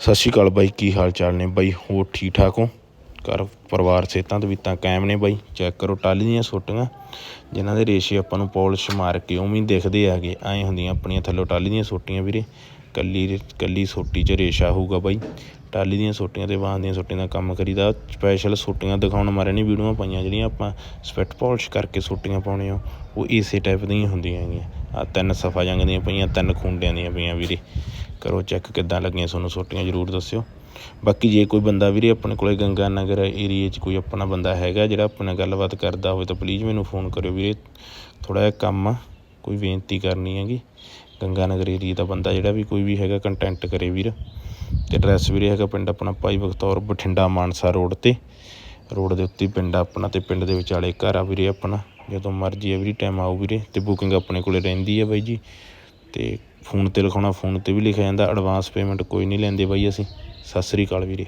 ਸਤਿ ਸ਼੍ਰੀ ਅਕਾਲ ਬਾਈ, ਕੀ ਹਾਲ ਚਾਲ ਨੇ? ਬਾਈ, ਹੋਰ ਠੀਕ ਠਾਕ ਹੋ? ਘਰ ਪਰਿਵਾਰ ਸਿਹਤਾਂ ਤੇ ਤਾਂ ਕਾਇਮ ਨੇ ਬਾਈ। ਚੈੱਕ ਕਰੋ ਟਾਲੀ ਦੀਆਂ ਸੋਟੀਆਂ, ਜਿਨ੍ਹਾਂ ਦੇ ਰੇਸ਼ੇ ਆਪਾਂ ਨੂੰ ਪਾਲਿਸ਼ ਮਾਰ ਕੇ ਉਵੇਂ ਹੀ ਦਿਖਦੇ ਆਗੇ ਐਂ ਹੁੰਦੀਆਂ ਆਪਣੀਆਂ ਥੱਲੋਂ ਟਾਲੀ ਦੀਆਂ ਸੋਟੀਆਂ ਵੀਰੇ। ਕੱਲੀ ਕੱਲੀ ਸੋਟੀ 'ਚ ਰੇਸ਼ਾ ਹੋਊਗਾ ਬਾਈ। ਟਾਲੀ ਦੀਆਂ ਸੋਟੀਆਂ ਤੇ ਬਾਹਾਂ ਦੀਆਂ ਸੋਟੀਆਂ ਦਾ ਕੰਮ ਕਰੀਦਾ। ਸਪੈਸ਼ਲ ਸੋਟੀਆਂ ਦਿਖਾਉਣ ਮਾਰੇ ਨਹੀਂ ਵੀਡੀਓਆਂ ਪਾਈਆਂ, ਜਿਹੜੀਆਂ ਆਪਾਂ ਸਪੈਟ ਪਾਲਿਸ਼ ਕਰਕੇ ਸੋਟੀਆਂ ਪਾਉਣੇ ਆ। ਉਹ ਇਸੇ ਟਾਈਪ ਦੀਆਂ ਹੁੰਦੀਆਂ ਹੈਗੀਆਂ। ਆ ਤਿੰਨ ਸਫਾ ਜੰਗ ਦੀਆਂ ਪਈਆਂ, ਤਿੰਨ ਖੁੰਡਿਆਂ ਦੀਆਂ ਪਈਆਂ ਵੀਰੇ। ਕਰੋ ਚੈੱਕ ਕਿੱਦਾਂ ਲੱਗੀਆਂ ਤੁਹਾਨੂੰ ਛੋਟੀਆਂ ਜ਼ਰੂਰ ਦੱਸਿਓ। ਬਾਕੀ ਜੇ ਕੋਈ ਬੰਦਾ ਵੀਰੇ ਆਪਣੇ ਕੋਲੇ ਗੰਗਾ ਨਗਰ ਏਰੀਏ 'ਚ ਕੋਈ ਆਪਣਾ ਬੰਦਾ ਹੈਗਾ ਜਿਹੜਾ ਆਪਣੇ ਨਾਲ ਗੱਲਬਾਤ ਕਰਦਾ ਹੋਵੇ ਤਾਂ ਪਲੀਜ਼ ਮੈਨੂੰ ਫੋਨ ਕਰਿਓ ਵੀਰੇ। ਥੋੜਾ ਜਿਹਾ ਕੰਮ ਆ, ਕੋਈ ਬੇਨਤੀ ਕਰਨੀ ਹੈਗੀ। ਗੰਗਾ ਨਗਰ ਏਰੀਏ ਦਾ ਬੰਦਾ ਜਿਹੜਾ ਵੀ ਕੋਈ ਵੀ ਹੈਗਾ ਕੰਟੈਂਟ ਕਰੇ ਵੀਰ। ਤੇ ਐਡਰੈਸ ਵੀਰੇ ਹੈਗਾ ਪਿੰਡ ਆਪਣਾ ਭਾਈ ਬਖਤੌਰ, ਬਠਿੰਡਾ, ਮਾਨਸਾ ਰੋਡ ਤੇ। ਰੋਡ ਦੇ ਉੱਤੇ ਪਿੰਡ ਆਪਣਾ ਤੇ ਪਿੰਡ ਦੇ ਵਿਚਾਲੇ ਘਰ ਆ ਵੀਰੇ ਆਪਣਾ। ਜਦੋਂ ਮਰਜ਼ੀ ਐਵਰੀ ਟਾਈਮ ਆਓ ਵੀਰੇ। ਤੇ ਬੁਕਿੰਗ ਆਪਣੇ ਕੋਲੇ ਰਹਿੰਦੀ ਹੈ ਬਾਈ ਜੀ। ਤੇ ਫੋਨ ਤੇ ਲਿਖਾਉਣਾ, ਫੋਨ ਤੇ ਵੀ ਲਿਖਿਆ ਜਾਂਦਾ ਐਡਵਾਂਸ ਪੇਮੈਂਟ ਕੋਈ ਨਹੀਂ ਲੈਂਦੇ ਬਾਈ ਅਸੀਂ। ਸਤਿ ਸ੍ਰੀ ਅਕਾਲ ਵੀਰੇ।